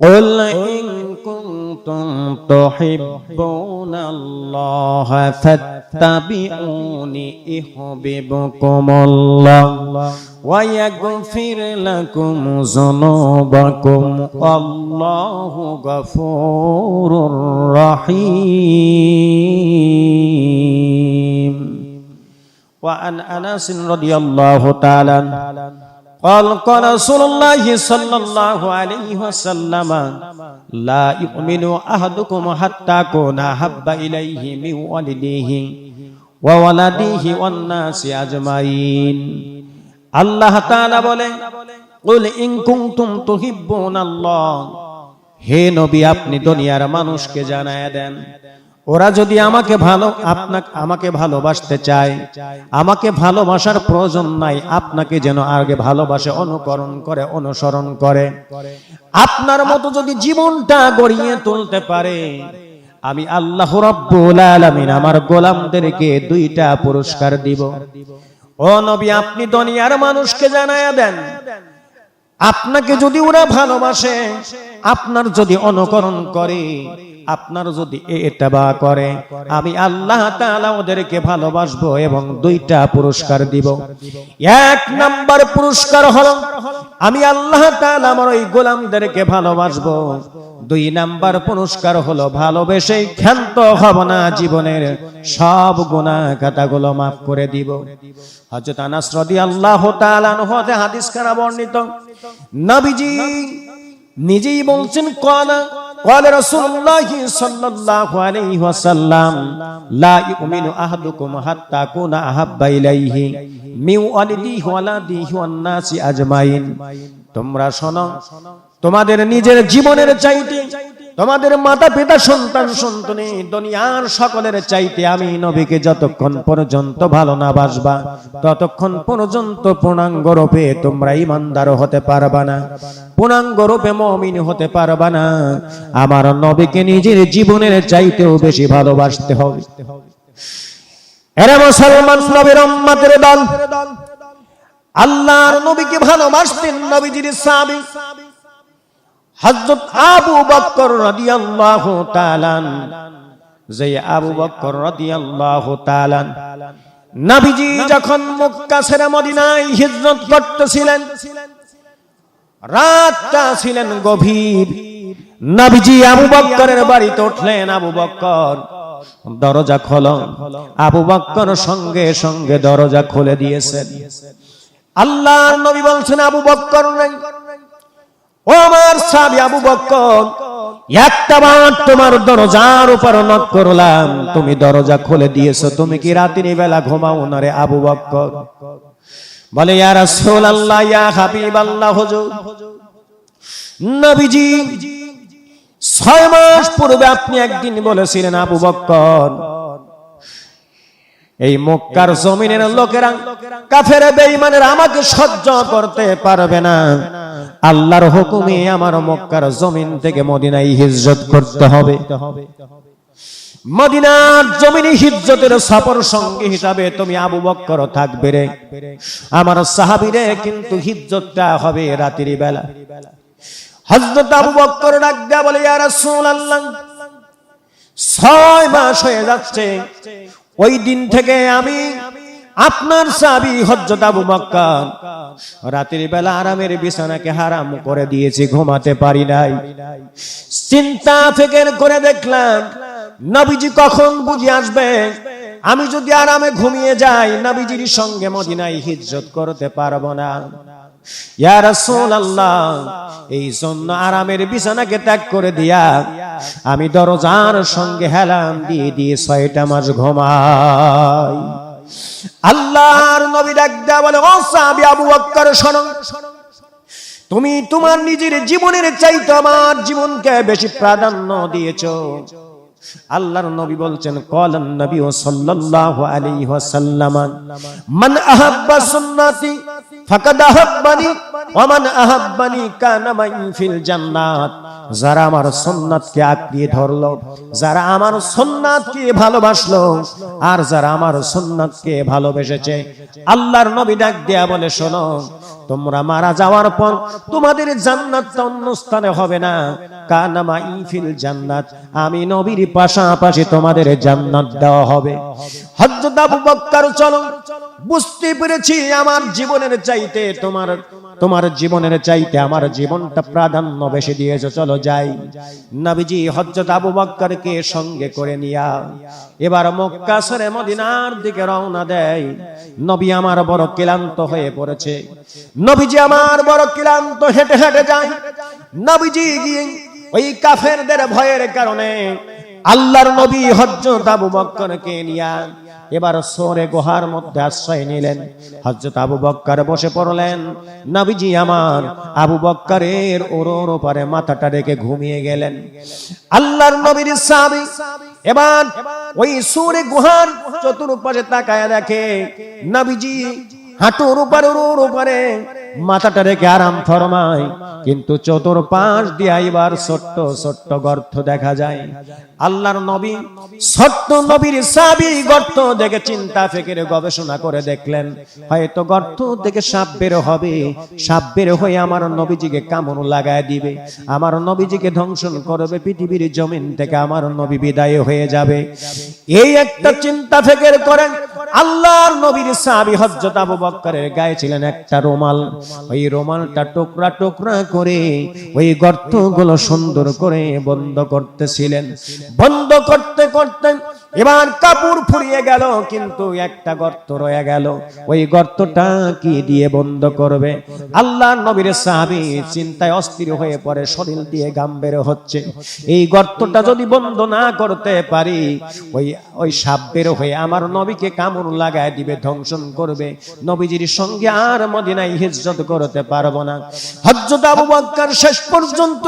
قل إن كنتم تحبون الله فاتبعوني يحببكم الله ويغفر لكم ذنوبكم والله غفور رحيم وعن أنس رضي الله تعالى عنه قال قال رسول الله صلى الله عليه وسلم لا يؤمن أحدكم حتى أكون أحب إليه من والديه وولده والناس أجمعين আল্লাহ তাআলা বলে কুল ইন কুনতুম তুহিব্বুনাল্লাহ হে নবী আপনি দুনিয়ার মানুষকে জানায়া দেন ওরা যদি আমাকে ভালো, আপনাকে, আমাকে ভালোবাসতে চায়, আমাকে ভালোবাসার প্রয়োজন নাই, আপনাকে যেন আগে ভালোবাসে, অনুকরণ করে, অনুসরণ করে। আপনার মতো যদি জীবনটা গড়িয়ে তুলতে পারে, আমি আল্লাহ রাব্বুল আলামিন আমার গোলামদেরকে দুইটা পুরস্কার দিব। ও নবী, আপনি দুনিয়ার মানুষকে জানায়া দেন। আপনাকে যদি ওরা ভালোবাসে আপনার যদি অনুকরণ করে, আপনার যদি এটা বা করে, আমি আল্লাহ তাআলা ওদেরকে ভালোবাসবো এবং দুইটা পুরস্কার দিব। এক নাম্বার পুরস্কার হলো, আমি আল্লাহ তাআলা আমার ওই গোলামদেরকে ভালোবাসবো। দুই নাম্বার পুরস্কার হলো, ভালোবেসে ক্ষান্ত হব না জীবনের সব গুনাহ খাতাগুলো মাফ করে দিব। হযরত আনাস রাদিয়াল্লাহু তাআলা আনহু হাদিস খানা বর্ণিত, নবীজি নিজেই বলছেন কলা قال رسول الله صلى الله عليه وسلم لا يؤمن احدكم حتى اكون احب اليه من والده ولده والناس اجمعين তোমরা শোনো তোমাদের নিজের জীবনের চাইতে তোমাদের মাতা পিতা সন্তান, সন্তানি, দুনিয়ার সকলের চাইতে আমি নবীকে যতক্ষণ পর্যন্ত ভালো না বাসবা, ততক্ষণ পর্যন্ত পূর্ণাঙ্গ রূপে তোমরা ইমানদার হতে পারবা না, পূর্ণাঙ্গ রূপে মমিন হতে পারবা না। আমার নবীকে নিজের জীবনের চাইতেও বেশি ভালোবাসতে হবে। এরা মুসলমান নবীর উম্মতের দল, আল্লাহর নবীকে ভালোবাসতেন নবীজির সাহাবী। হযরত আবু বকর রাদিয়াল্লাহু তাআলা যে আবু বকর রাদিয়াল্লাহু তাআলা নবীজি যখন মক্কা ছেড়ে মদিনায় হিজরত করতেছিলেন, রাতটা ছিলেন গভীর। নবীজি আবু বক্করের বাড়িতে উঠলেন, আবু বক্কর দরজা খোলো। আবু বক্কর সঙ্গে সঙ্গে দরজা খুলে দিয়েছেন। আল্লাহর নবী বলছেন, আবু বক্কর নাই। ও আমার সাবি আবু বক্কর, একটা বার তোমার দরজার উপর নক করলাম। তুমি দরজা খুলে দিয়েছ, তুমি কি রাতের বেলা ঘুমাও না রে আবু বক্কর? বলে, ইয়া রাসূলুল্লাহ, ইয়া হাবিবাল্লাহ, হুজুর। নবীজি, ছয় মাস পূর্বে আপনি একদিন বলেছিলেন আবু বক্কর এই মক্কার জমিনের লোকেরা কাফের বেঈমানের আমাকে সহ্য করতে পারবে না। আল্লাহর হুকুমে আমার মক্কার জমিন থেকে মদিনায় হিজরত করতে হবে। মদিনার জমিনে হিজরতের সফর সঙ্গী হিসাবে তুমি আবু বক্কর থাকবে রে। আমার সাহাবীরে কিন্তু হিজরতটা হবে রাতের বেলা। হযরত আবু বক্কর ডাক দেয়া বলে, ইয়া রাসূলুল্লাহ, ছয় মাস হয়ে যাচ্ছে। ওই দিন থেকে আমি আপনার সাবি হজরত আবু রাতের বেলা আরামের বিছানাকে হারাম করে দিয়েছি, ঘুমাতে পারি নাই। চিন্তা ফিকের করে দেখলাম, নবীজি কখন বুঝি আসবে? আমি যদি আরামে ঘুমিয়ে যাই, নবীজির সঙ্গে মদিনায় হিজরত করতে পারব না। এই জন্য আরামের বিছানাকে ত্যাগ করে দিয়া আমি দরজার সঙ্গে হেলাম দিয়ে দিয়ে ছয়টা মাস ঘুমাই। আল্লাহর নবী ডাক বলে তুমি তোমার নিজের জীবনের চাইতে আমার জীবনকে বেশি প্রাধান্য দিয়েছ। আল্লাহর নবী বলছেন, কলান নবী সাল্লাল্লাহু আলাইহি মান আহাব্বা ফাকাদ আহাব্বানি মান আহাব্বানি ফিল জান্নাত। যারা আমার সুন্নাতকে আঁকড়িয়ে ধরলো, যারা আমার সুন্নাতকে ভালোবাসলো, আর যারা আমার সুন্নাতকে ভালোবেসেছে, আল্লাহর নবী ডাক দেয়া বলে, শোনো তোমরা মারা যাওয়ার পর তোমাদের জান্নাত অন্য স্থানে হবে না। কানামা ইফিল জান্নাত। আমি নবীর পাশাপাশি তোমাদের জান্নাত দেওয়া হবে। হযরত আবু চলো চলো বুঝতে পেরেছি আমার জীবনের চাইতে তোমার তোমার জীবনের চাইতে আমার জীবনটা প্রাধান্য বেশি দিয়েছে, চলো যাই। নবীজি হযরত আবু বক্করকে সঙ্গে করে নিয়া এবার মক্কা সরে মদিনার দিকে রওনা দেয়। নবী আমার বড় ক্লান্ত হয়ে পড়েছে। নবীজি আমার বড় ক্লান্ত, হেঁটে হেঁটে যায়। নবীজি গিয়ে ওই কাফেরদের ভয়ের কারণে আল্লাহর নবী হযরত আবু বক্করকে নিয়া এবার সোরে গোহার মধ্যে আশ্রয় নিলেন। হজরত আবু বক্কার বসে পড়লেন। নাবিজি আমার, আবু বক্কারের ওরোর ওপারে মাথাটা রেখে ঘুমিয়ে গেলেন। আল্লাহর নবীর সাহাবী এবার ওই সুরে গুহার চতুর্পাশে তাকায় দেখে নবীজি হাঁটুর উপরে ওর উপরে। মাথাটা রেখে আরাম ফরমায়। কিন্তু চতুর পাশ দিয়ে এবার ছোট্ট ছোট্ট গর্ত দেখা যায়। আল্লাহর নবী, ছোট্ট নবীর সাবি গর্ত দেখে চিন্তা ফেকেরে গবেষণা করে দেখলেন। হয়তো গর্ত থেকে সাপ বের হবে। সাপ বের হয়ে আমার নবীজিকে কামড় লাগায় দিবে। আমার নবীজিকে ধ্বংসন করবে। পৃথিবীর জমিন থেকে আমার নবী বিদায় হয়ে যাবে। এই একটা চিন্তা ফেকের করেন আল্লাহর নবীর সাহাবী হযরত আবু বক্করের গায়ে ছিলেন একটা রুমাল। ওই রুমালটা টুকরা টুকরা করে ওই গর্তগুলো সুন্দর করে বন্ধ করতেছিলেন। বন্ধ করতে করতে এবার কাপড় ফুরিয়ে গেল, কিন্তু একটা গর্ত রয়ে গেল। ওই গর্তটা কি দিয়ে বন্ধ করবে? আল্লাহ নবীর সাহাবী চিন্তায় অস্থির হয়ে পড়ে, শরীর দিয়ে গাম বের হচ্ছে। এই গর্তটা যদি বন্ধ না করতে পারি, ওই ওই সাপ বের হয়ে আমার নবীকে কামড় লাগায় দিবে, ধ্বংসন করবে। নবীজির সঙ্গে আর মদিনায় হিজ্জত করতে পারব না। হযরত আবু বকর শেষ পর্যন্ত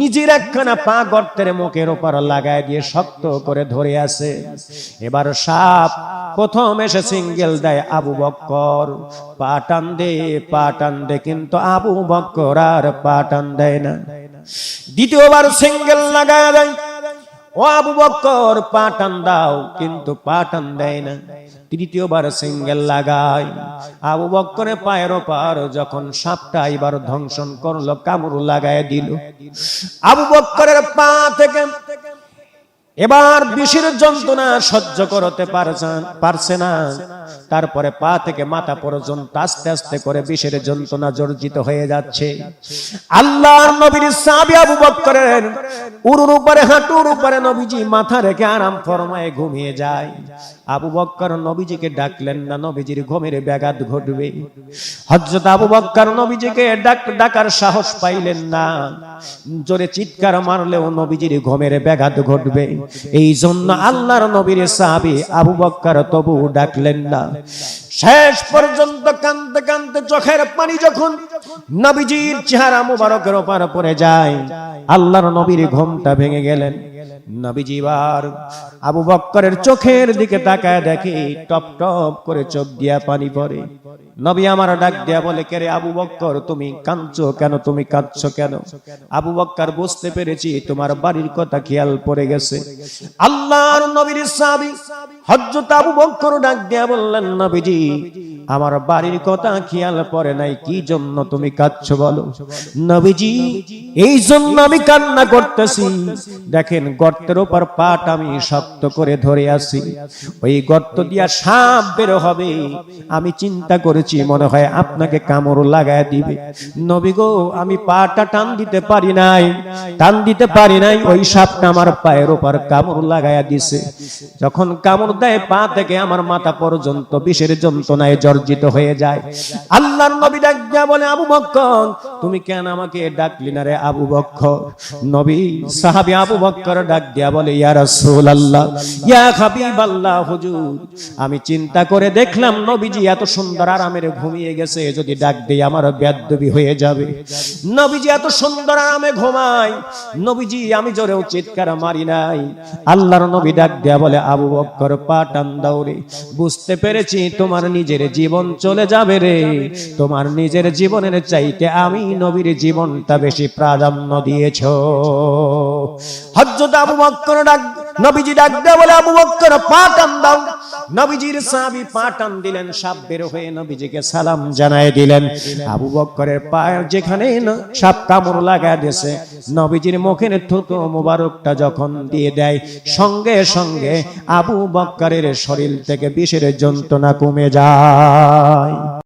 নিজের একখানা পা গর্তের মুখের উপর লাগায় দিয়ে শক্ত করে ধরে আছে। এবার সাপ প্রথম এসে সিঙ্গেল দেয় আবু বক্কর পাটান দে পাটান দে, কিন্তু আবু বক্কর আর পাটান দেয় না। দ্বিতীয়বার সিঙ্গেল লাগায় দেয়। ও আবু বক্কর পাটান দাও, কিন্তু পাঠান দেয় না। তৃতীয়বার সিঙ্গেল লাগায়। আবু বক্করে পায়ের ওপার যখন সাপটা এবার ধ্বংসন করল, কামড় লাগায় দিল। আবু বক্করের পা থেকে এবার বিষের যন্ত্রণা সহ্য করতে পারছে- না তারপরে পা থেকে মাথা পর্যন্ত আস্তে আস্তে করে বিষের যন্ত্রণা জর্জিত হয়ে যাচ্ছে। আল্লাহর নবীর সাহাবী আবু উরুর উপরে, হাঁটুর উপরে নবীজি মাথা রেখে আরাম ফরমায়ে ঘুমিয়ে যায়। আবু বক্কর নবীজিকে ডাকলেন না, নবীজির ঘুমের ব্যাঘাত ঘটবে। হযরত আবু বক্কর নবীজিকে ডাক, ডাকার সাহস পাইলেন না। জোরে চিৎকার মারলেও নবীজির ঘুমের ব্যাঘাত ঘটবে। এই জন্য আল্লাহর নবীর সাহাবি আবু বক্কর তবু ডাকলেন না। শেষ পর্যন্ত কানতে কানতে চোখের পানি যখন নবীজির চেহারা মুবারকের ওপর পড়ে যায়, আল্লাহর নবীর ঘুমটা ভেঙে গেলেন। নবীজি বার আবু বক্করের চোখের দিকে তাকায় দেখে টপ টপ করে চোখ দিয়া পানি পড়ে। নবী আমার ডাক দিয়া বলে কেরে আবু বক্কর, তুমি কাঁদছো কেন? তুমি কাঁদছো কেন? আবু বক্কর, বুঝতে পেরেছি, তোমার বাড়ির কথা খেয়াল পড়ে গেছে। আল্লাহর নবীর সাহাবী হযরত আবু বক্কর ডাক দিয়া বললেন, নবীজি আমার বাড়ির কথা খেয়াল পড়ে নাই, কি জন্য তুমি কাঁদছো বলো? নবীজি, এই জন্য আমি কান্না করতেছি। দেখেন, গর্তের উপর পাট আমি শক্ত করে ধরে আছি। ওই গর্ত দিয়া সাপ বের হবে। আমি চিন্তা করেছি, মনে হয় আপনাকে কামড় লাগায় দিবে। নবী গো, আমি পাটা টান দিতে পারি নাই, টান দিতে পারি নাই, ওই সাপটা আমার পায়ের উপর কামড় লাগায়া দিছে। যখন কামড় দেয় পা থেকে, আমার মাথা পর্যন্ত বিষের যন্ত্রণায় জর্জিত হয়ে যায়। আল্লাহর নবী ডাক দিয়া বলে, আবু বক্কর, তুমি কেন আমাকে ডাকলি না রে আবু বক্কর? নবী সাহাবী আবু বক্কর ডাক দিয়া বলে, ইয়া রাসূলুল্লাহ, ইয়া হাবিবাল্লাহ, হুজুর, আমি চিন্তা করে দেখলাম নবীজি এত সুন্দর আরামের ঘুমিয়ে গেছে, যদি ডাক দেই আমার বেয়াদবি হয়ে যাবে। নবীজি এত সুন্দর আরামে ঘুমায়, নবীজি আমি জোরেও চিৎকার মারি নাই। আল্লাহর নবী ডাক দেয়া বলে, আবু বক্কর, পা টান দাও রে, বুঝতে পেরেছি তোমার নিজের জীবন চলে যাবে রে। তোমার নিজের জীবনের চাইতে আমি নবীর জীবনটা বেশি প্রাধান্য দিয়েছ। হযরত আবু বক্কর ডাক, নবীজি ডাক বলে, আবু বক্কর পা টান দাও নবীজির সাহাবি পা টান দিলেন, সাপ বের হয়ে নবীজিকে সালাম জানায় দিলেন। আবু বক্করের পায়ে যেখানে সাপ কামড় লাগা দিয়েছে, নবীজির মুখের থুতু মুবারকটা যখন দিয়ে দেয়, সঙ্গে সঙ্গে আবু বক্করের শরীর থেকে বিষের যন্ত্রণা কমে যায়।